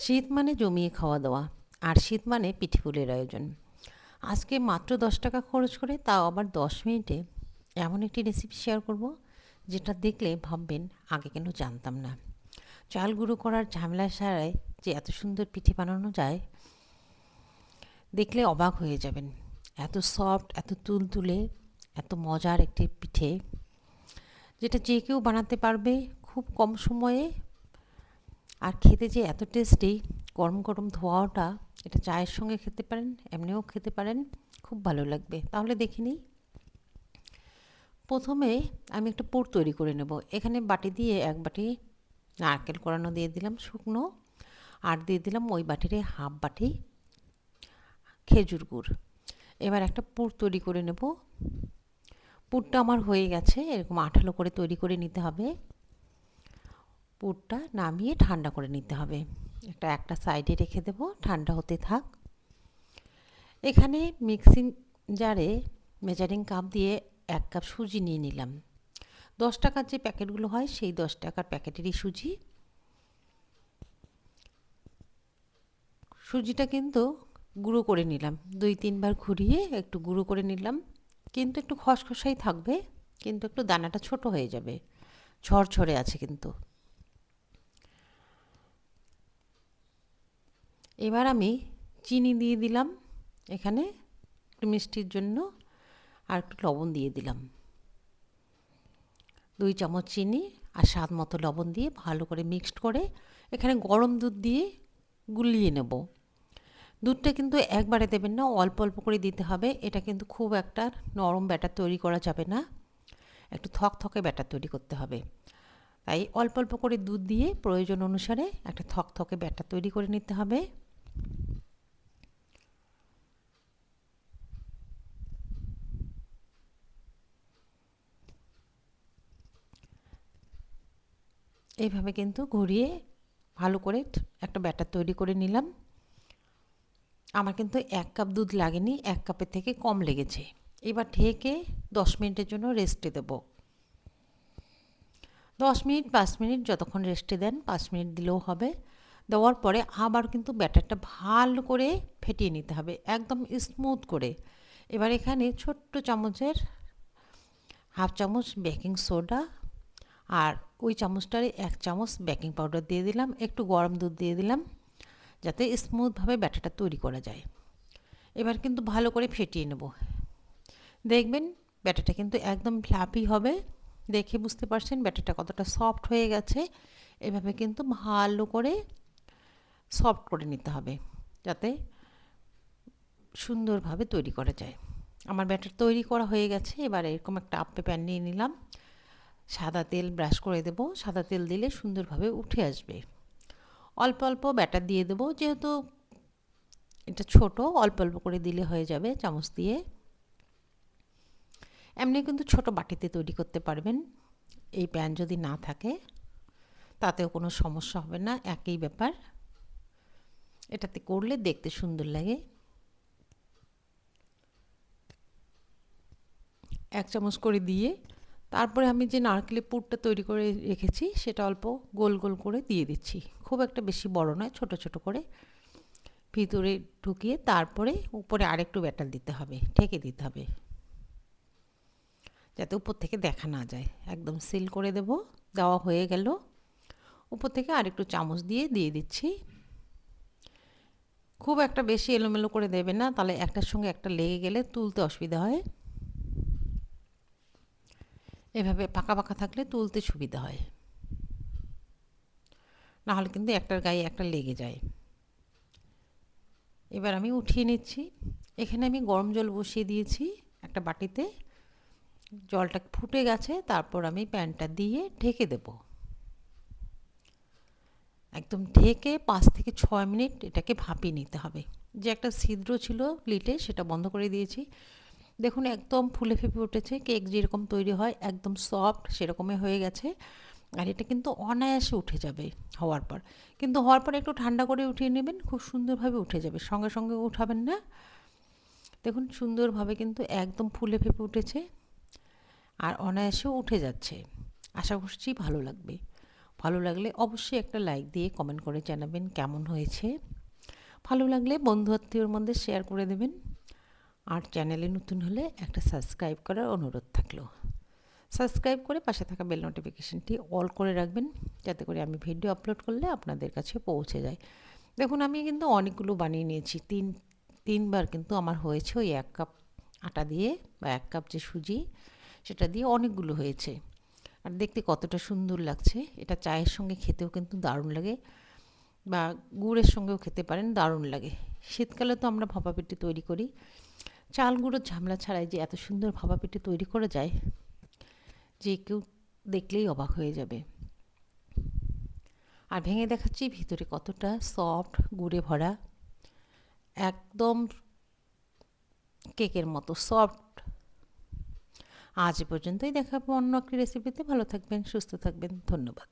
শীত মানে জমিয়ে খাওয়া দাওয়া, আর শীত মানে পিঠিপুলের আয়োজন। আজকে মাত্র দশ টাকা খরচ করে, তাও আবার দশ মিনিটে এমন একটি রেসিপি শেয়ার করব, যেটা দেখলে ভাববেন, আগে কেন জানতাম না। চাল গুঁড়ো করার ঝামেলা সারায় যে এত সুন্দর পিঠে বানানো যায়, দেখলে অবাক হয়ে যাবেন। এত সফট এত তুলতুলে, এত মজার একটি পিঠে, যেটা যে কেউ বানাতে পারবে খুব কম সময়ে আর খেতে যে এত টেস্টি গরম গরম ধোয়াটা, এটা চায়ের সঙ্গে খেতে পারেন, এমনিও খেতে পারেন, খুব ভালো লাগবে। তাহলে দেখে নিই। প্রথমে আমি একটা পুর তৈরি করে নেব। এখানে বাটি দিয়ে এক বাটি নারকেল কোরানো দিয়ে দিলাম শুকনো, আর দিয়ে দিলাম ওই বাটিরে হাফ বাটি খেজুর গুড়। এবার একটা পুর তৈরি করে নেব। পুরটা আমার হয়ে গেছে, এরকম আঠালো করে তৈরি করে নিতে হবে। পুরটা নামিয়ে ঠান্ডা করে নিতে হবে। একটা একটা সাইডে রেখে দেব, ঠান্ডা হতে থাক। এখানে মিক্সিং জারে মেজারিং কাপ দিয়ে এক কাপ সুজি নিয়ে নিলাম। দশ টাকার যে প্যাকেটগুলো হয়, সেই দশ টাকার প্যাকেটেরই সুজি। সুজিটা কিন্তু গুঁড়ো করে নিলাম। দুই, তিনবার ঘুরিয়ে একটু গুঁড়ো করে নিলাম। কিন্তু একটু খসখসাই থাকবে, কিন্তু একটু দানাটা ছোট হয়ে যাবে। ঝরঝরে আছে কিন্তু। এবার আমি চিনি দিয়ে দিলাম এখানে, একটু মিষ্টির জন্য, আর একটু লবণ দিয়ে দিলাম। দুই চামচ চিনি আর স্বাদ মতো লবণ দিয়ে ভালো করে মিক্সড করে এখানে গরম দুধ দিয়ে গুলিয়ে নেব। দুধটা কিন্তু একবারে দেবেন না, অল্প অল্প করে দিতে হবে। এটা কিন্তু খুব একটা নরম ব্যাটার তৈরি করা যাবে না, একটু থকথকে ব্যাটার তৈরি করতে হবে। তাই অল্প অল্প করে দুধ দিয়ে প্রয়োজন অনুসারে একটা থকথকে ব্যাটার তৈরি করে নিতে হবে। এইভাবে কিন্তু ঘুরিয়ে ভালো করে একটা ব্যাটার তৈরি করে নিলাম। আমার কিন্তু এক কাপ দুধ লাগেনি, এক কাপের থেকে কম লেগেছে। এবার ঢেকে দশ মিনিটের জন্য রেস্টে দেব। দশ মিনিট, পাঁচ মিনিট যতক্ষণ রেস্টে দেন, পাঁচ মিনিট দিলেও হবে। দেওয়ার পরে আবার কিন্তু ব্যাটারটা ভালো করে ফেটিয়ে নিতে হবে, একদম স্মুথ করে। এবার এখানে ছোট্ট চামচের হাফ চামচ বেকিং সোডা আর ওই চামচটারে এক চামচ বেকিং পাউডার দিয়ে দিলাম, একটু গরম দুধ দিয়ে দিলাম, যাতে স্মুথভাবে ব্যাটারটা তৈরি করা যায়। এবার কিন্তু ভালো করে ফেটিয়ে নেব। দেখবেন ব্যাটারটা কিন্তু একদম ফ্ল্যাপি হবে, দেখে বুঝতে পারছেন ব্যাটারটা কতটা সফট হয়ে গেছে। এভাবে কিন্তু ভালো করে সফট করে নিতে হবে যাতে সুন্দরভাবে তৈরি করা যায়। আমার ব্যাটার তৈরি করা হয়ে গেছে, এবার এরকম একটা আপে প্যান নিয়ে নিলাম। সাদা তেল ব্রাশ করে দেব, সাদা তেল দিলে সুন্দরভাবে উঠে আসবে। অল্প অল্প ব্যাটার দিয়ে দেবো, যেহেতু এটা ছোট, অল্প অল্প করে দিলে হয়ে যাবে চামচ দিয়ে। এমনি কিন্তু ছোট বাটিতে তৈরি করতে পারবেন। এই প্যান যদি না থাকে, তাতেও কোনো সমস্যা হবে না, একই ব্যাপার। এটাতে করলে দেখতে সুন্দর লাগে। এক চামচ করে দিয়ে, তারপরে আমি যে নারকেলের পুরটা তৈরি করে রেখেছি, সেটা অল্প গোল গোল করে দিয়ে দিচ্ছি। খুব একটা বেশি বড় নয়, ছোট ছোট করে। ভিতরে ঢুকিয়ে তারপরে উপরে আরেকটু ব্যাটার দিতে হবে ঠেকে দিতে হবে। যাতে উপর থেকে দেখা না যায়। একদম সিল করে দেব, দেওয়া হয়ে গেল। উপর থেকে আরেকটু চামচ দিয়ে দিয়ে দিচ্ছি। খুব একটা বেশি এলোমেলো করে দেবে না, তাহলে একটার সঙ্গে একটা লেগে গেলে তুলতে অসুবিধা হয়। এভাবে পাকা পাকা থাকলে তুলতে সুবিধা হয়। নাহলে কিন্তু একটার গায়ে একটা লেগে যায়। এবার আমি উঠিয়ে নিচ্ছি। এখানে আমি গরম জল বসিয়ে দিয়েছি একটা বাটিতে। জলটা ফুটে গেছে, তারপর আমি প্যানটা দিয়ে ঢেকে দেব। একদম ঢেকে পাঁচ থেকে ছয় মিনিট এটাকে ভাপিয়ে নিতে হবে। যে একটা ছিদ্র ছিল লিটে সেটা বন্ধ করে দিয়েছি। দেখুন একদম ফুলে ফেপে উঠেছে, কেক যেরকম তৈরি হয় একদম সফট সেরকমই হয়ে গেছে। আর এটা কিন্তু অনায়াসে উঠে যাবে হওয়ার পর। কিন্তু হওয়ার পর একটু ঠান্ডা করে উঠিয়ে নেবেন, খুব সুন্দরভাবে উঠে যাবে। সঙ্গে সঙ্গে উঠাবেন না। দেখুন সুন্দরভাবে কিন্তু একদম ফুলে ফেপে উঠেছে আর অনায়াসেও উঠে যাচ্ছে। আশা করছি ভালো লাগবে। ভালো লাগলে অবশ্যই একটা লাইক দিয়ে কমেন্ট করে জানাবেন কেমন হয়েছে। ভালো লাগলে বন্ধু আত্মীয়র মধ্যে শেয়ার করে দেবেন। আর চ্যানেলে নতুন হলে একটা সাবস্ক্রাইব করার অনুরোধ থাকল। সাবস্ক্রাইব করে পাশে থাকা বেল নোটিফিকেশনটি অল করে রাখবেন, যাতে করে আমি ভিডিও আপলোড করলে আপনাদের কাছে পৌঁছে যায়। দেখুন, আমি কিন্তু অনেকগুলো বানিয়ে নিয়েছি। তিন, তিনবার কিন্তু আমার হয়েছে ওই এক কাপ আটা দিয়ে বা এক কাপ যে সুজি, সেটা দিয়ে অনেকগুলো হয়েছে। আর দেখতে কতটা সুন্দর লাগছে। এটা চায়ের সঙ্গে খেতেও কিন্তু দারুণ লাগে বা গুড়ের সঙ্গেও খেতে পারেন, দারুণ লাগে। শীতকালে তো আমরা ভাপা পিঠে তৈরি করি। চাল গুঁড়োর ঝামলা ছাড়াই যে এত সুন্দর ভাপা পিঠে তৈরি করা যায়, যে কেউ দেখলেই অবাক হয়ে যাবে। আর ভেঙে দেখাচ্ছি ভিতরে কতটা সফট গুড়ে ভরা, একদম কেকের মতো সফট আজ পর্যন্তই দেখাবো অন্য একটি রেসিপিতে ভালো থাকবেন সুস্থ থাকবেন। ধন্যবাদ।